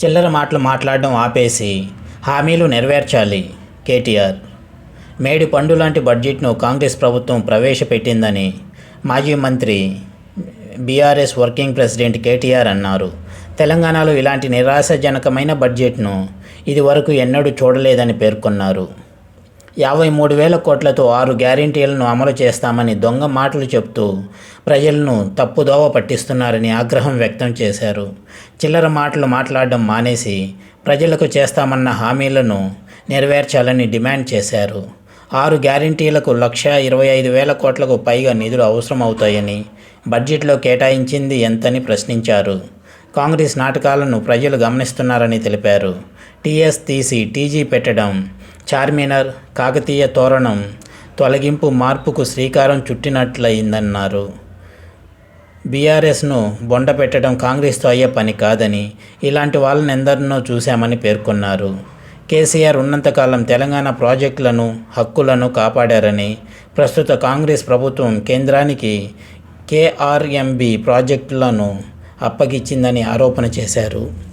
చిల్లర మాటలు మాట్లాడడం ఆపేసి హామీలు నెరవేర్చాలి కేటీఆర్. మేడి పండు లాంటి బడ్జెట్ను కాంగ్రెస్ ప్రభుత్వం ప్రవేశపెట్టిందని మాజీ మంత్రి బీఆర్ఎస్ వర్కింగ్ ప్రెసిడెంట్ కేటీఆర్ అన్నారు. తెలంగాణలో ఇలాంటి నిరాశాజనకమైన బడ్జెట్ను ఇదివరకు ఎన్నడూ చూడలేదని పేర్కొన్నారు. యాభై మూడు వేల కోట్లతో ఆరు గ్యారెంటీలను అమలు చేస్తామని దొంగ మాటలు చెప్తూ ప్రజలను తప్పుదోవ పట్టిస్తున్నారని ఆగ్రహం వ్యక్తం చేశారు. చిల్లర మాటలు మాట్లాడడం మానేసి ప్రజలకు చేస్తామన్న హామీలను నెరవేర్చాలని డిమాండ్ చేశారు. ఆరు గ్యారెంటీలకు లక్ష ఇరవై ఐదు వేల కోట్లకు పైగా నిధులు అవసరమవుతాయని బడ్జెట్లో కేటాయించింది ఎంతని ప్రశ్నించారు. కాంగ్రెస్ నాటకాలను ప్రజలు గమనిస్తున్నారని తెలిపారు. టీఎస్ తీసి టీజీ పెట్టడం చార్మినార్ కాకతీయ తోరణం తొలగింపు మార్పుకు శ్రీకారం చుట్టినట్లయిందన్నారు. బీఆర్ఎస్ను బొండ పెట్టడం కాంగ్రెస్తో అయ్యే పని కాదని ఇలాంటి వాళ్ళని ఎందరినో చూశామని పేర్కొన్నారు. కేసీఆర్ ఉన్నంతకాలం తెలంగాణ ప్రాజెక్టులను హక్కులను కాపాడారని ప్రస్తుత కాంగ్రెస్ ప్రభుత్వం కేంద్రానికి కేఆర్ఎంబి ప్రాజెక్టులను అప్పగించిందని ఆరోపణ చేశారు.